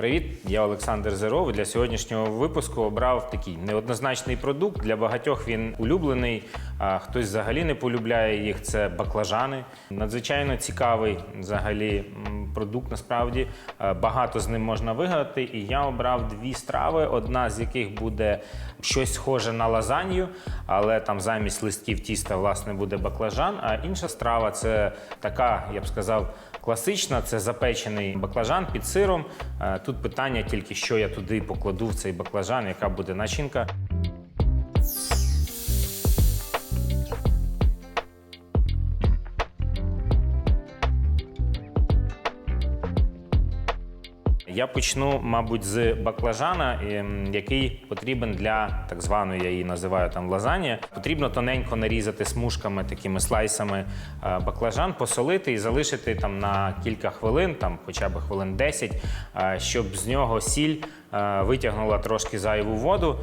Привіт, я Олександр Зеров. Для сьогоднішнього випуску обрав такий неоднозначний продукт. Для багатьох він улюблений, а хтось взагалі не полюбляє їх. Це баклажани. Надзвичайно цікавий взагалі продукт. Насправді Е, багато з ним можна вигадати. І я обрав дві страви, одна з яких буде щось схоже на лазанью, але там замість листків тіста власне буде баклажан. А інша страва це така, я б сказав. Класична це запечений баклажан під сиром. Е, Тут питання тільки, що я туди покладу в цей баклажан, яка буде начинка. Я почну, мабуть, з баклажана, який потрібен для так званої, я її називаю там лазанья. Потрібно тоненько нарізати смужками, такими слайсами е, баклажан, посолити і залишити там на кілька хвилин, там хоча б хвилин 10, е, щоб з нього сіль е, витягнула трошки зайву воду,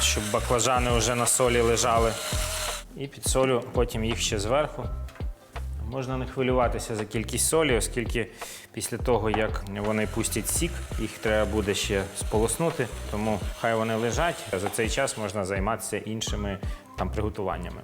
щоб баклажани вже на солі лежали. І підсолю потім їх ще зверху. Можна не хвилюватися за кількість солі, оскільки після того, як вони пустять сік, їх треба буде ще сполоснути, тому хай вони лежать. За цей час можна займатися іншими там приготуваннями.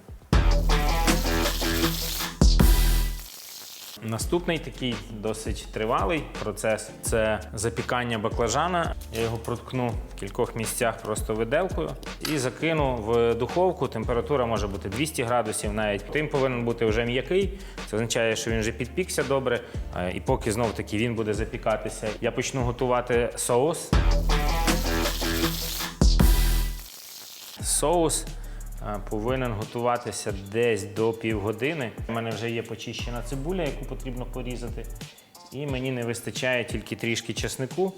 Наступний такий досить тривалий процес це запікання баклажана. Я його проткну в кількох місцях просто виделкою і закину в духовку. Температура може бути 200 градусів, навіть тим повинен бути вже м'який. Це означає, що він вже підпікся добре. Е, І поки знов таки він буде запікатися, я почну готувати соус. Соус повинен готуватися десь до півгодини. У мене вже є почищена цибуля, яку потрібно порізати. І мені не вистачає тільки трішки чеснику.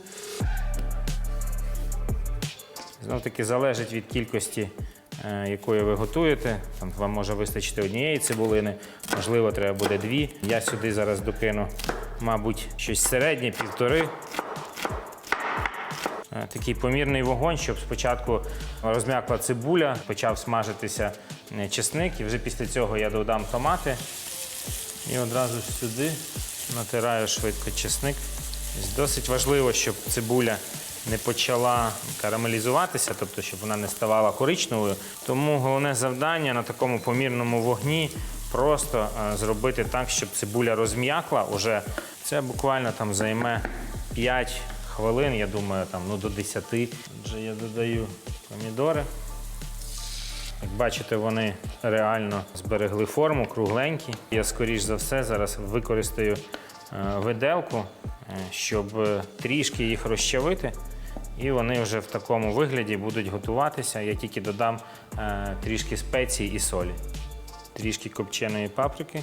Знов таки залежить від кількості, е, якої ви готуєте. Там вам може вистачити однієї цибулини, можливо, треба буде дві. Я сюди зараз докину, мабуть, щось середнє, півтори. Е, Такий помірний вогонь, щоб спочатку розм'якла цибуля, почав смажитися е, чесник, і вже після цього я додам томати. І одразу сюди натираю швидко чесник. Досить важливо, щоб цибуля не почала карамелізуватися, тобто щоб вона не ставала коричневою. Тому головне завдання на такому помірному вогні просто е, зробити так, щоб цибуля розм'якла. Уже це буквально там займе 5 хвилин, я думаю, там ну до 10. Отже, я додаю помідори. Як бачите, вони реально зберегли форму, кругленькі. Я, скоріш за все, зараз використаю е, виделку, е, щоб е, трішки їх розчавити. І вони вже в такому вигляді будуть готуватися. Я тільки додам трішки спецій і солі, трішки копченої паприки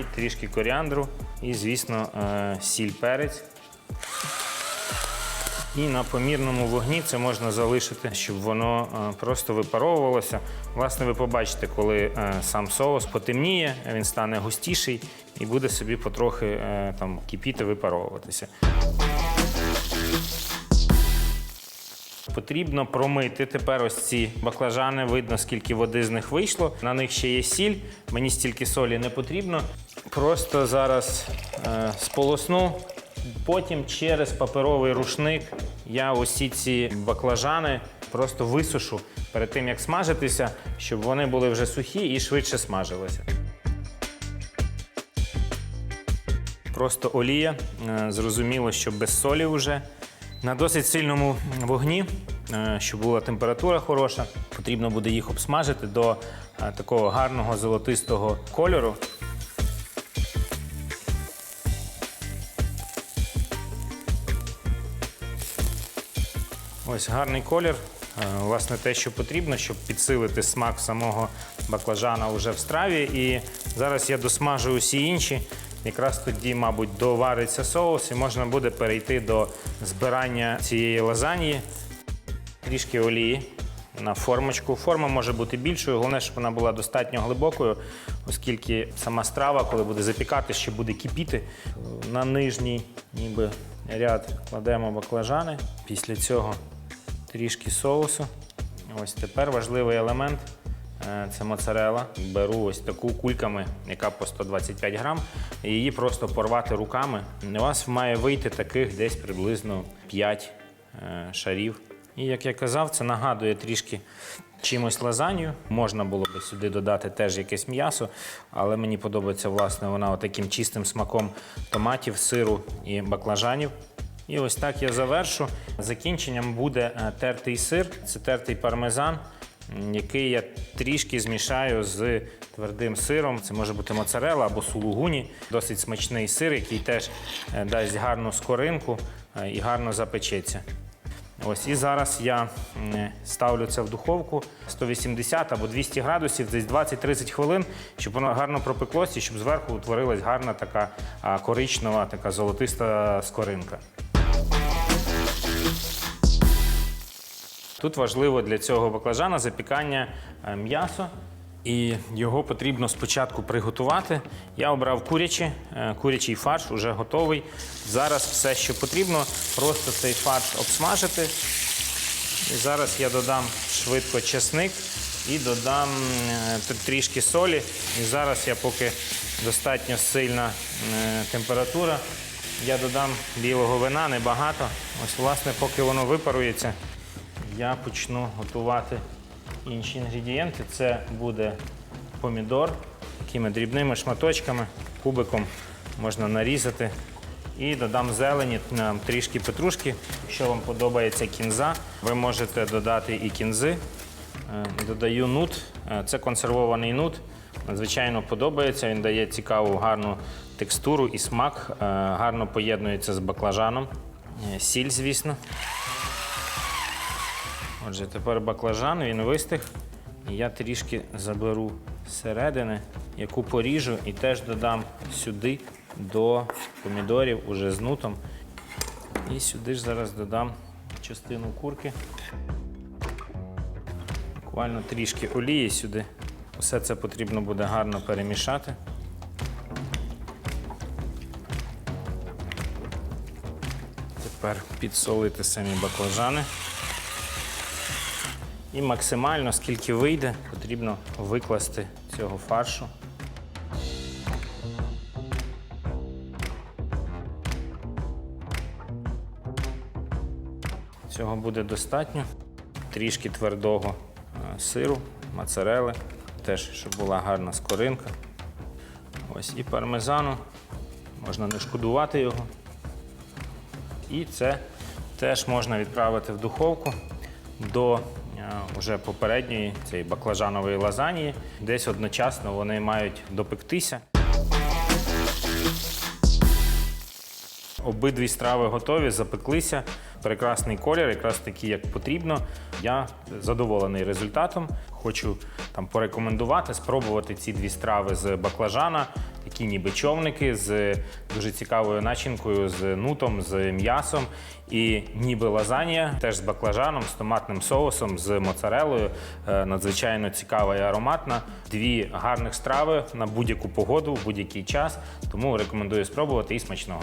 і трішки коріандру, і, звісно, сіль перець. І на помірному вогні це можна залишити, щоб воно е, просто випаровувалося. Власне, ви побачите, коли е, сам соус потемніє, він стане густіший і буде собі потрохи е, там кипіти, випаровуватися. Потрібно промити тепер ось ці баклажани. Видно, скільки води з них вийшло. На них ще є сіль. Мені стільки солі не потрібно. Просто зараз е, сполосну. Потім через паперовий рушник я усі ці баклажани просто висушу перед тим, як смажитися, щоб вони були вже сухі і швидше смажилися. Просто олія. Е, Зрозуміло, що без солі вже. На досить сильному вогні, е, щоб була температура хороша, потрібно буде їх обсмажити до е, такого гарного золотистого кольору. Ось гарний колір. Е, Власне, те, що потрібно, щоб підсилити смак самого баклажана вже в страві. І зараз я досмажу усі інші. Якраз тоді, мабуть, довариться соус і можна буде перейти до збирання цієї лазаньї. Трішки олії на формочку. Форма може бути більшою, головне, щоб вона була достатньо глибокою, оскільки сама страва, коли буде запікати, ще буде кипіти. На нижній ніби ряд кладемо баклажани. Після цього трішки соусу. Ось тепер важливий елемент Е, Це моцарела. Беру ось таку кульками, яка по 125 грам. І її просто порвати руками. У вас має вийти таких десь приблизно 5 е, шарів. І як я казав, це нагадує трішки чимось лазанью. Можна було би сюди додати теж якесь м'ясо, але мені подобається власне вона таким чистим смаком томатів, сиру і баклажанів. І ось так я завершу. Закінченням буде е, тертий сир, це тертий пармезан, який я трішки змішаю з твердим сиром. Це може бути моцарела або сулугуні. Досить смачний сир, який теж е, дасть гарну скоринку е, і гарно запечеться. Ось і зараз я ставлю це в духовку 180 або 200 градусів, десь 20-30 хвилин, щоб воно гарно пропеклося щоб зверху утворилась гарна така коричнева, така золотиста скоринка. Тут важливо для цього баклажана запікання е, м'ясо. І його потрібно спочатку приготувати. Я обрав курячі, е, курячий фарш вже готовий. Зараз все, що потрібно, просто цей фарш обсмажити. І зараз я додам швидко чесник і додам е, трішки солі. І зараз я, поки достатньо сильна температура, я додам білого вина небагато. Ось, власне, поки воно випарується, я почну готувати інші інгредієнти. Це буде помідор такими дрібними шматочками, кубиком можна нарізати. І додам зелені, трішки петрушки. Якщо вам подобається кінза, ви можете додати і кінзи. Е, Додаю нут. Е, Це консервований нут. Надзвичайно подобається. Він дає цікаву, гарну текстуру і смак. Е, Гарно поєднується з баклажаном. Сіль, звісно. Отже, тепер баклажан, він вистиг. І я трішки заберу зсередини, яку поріжу і теж додам сюди до помідорів уже з нутом. І сюди ж зараз додам частину курки. Буквально трішки олії сюди. Все це потрібно буде гарно перемішати. Тепер підсолити самі баклажани. І максимально, скільки вийде, потрібно викласти цього фаршу. Цього буде достатньо. Трішки твердого е, сиру, моцарели, теж, щоб була гарна скоринка. Ось і пармезану. Можна не шкодувати його. І це теж можна відправити в духовку до вже попередньої цієї баклажанової лазанії. Десь одночасно вони мають допектися. Обидві страви готові, запеклися. Прекрасний колір, якраз такий, як потрібно. Я задоволений результатом. Хочу там порекомендувати, спробувати ці дві страви з баклажана, такі ніби човники з дуже цікавою начинкою, з нутом, з м'ясом. І ніби лазанія, теж з баклажаном, з томатним соусом, з моцарелою. Е, Надзвичайно цікава і ароматна. Дві гарних страви на будь-яку погоду, в будь-який час. Тому рекомендую спробувати і смачного.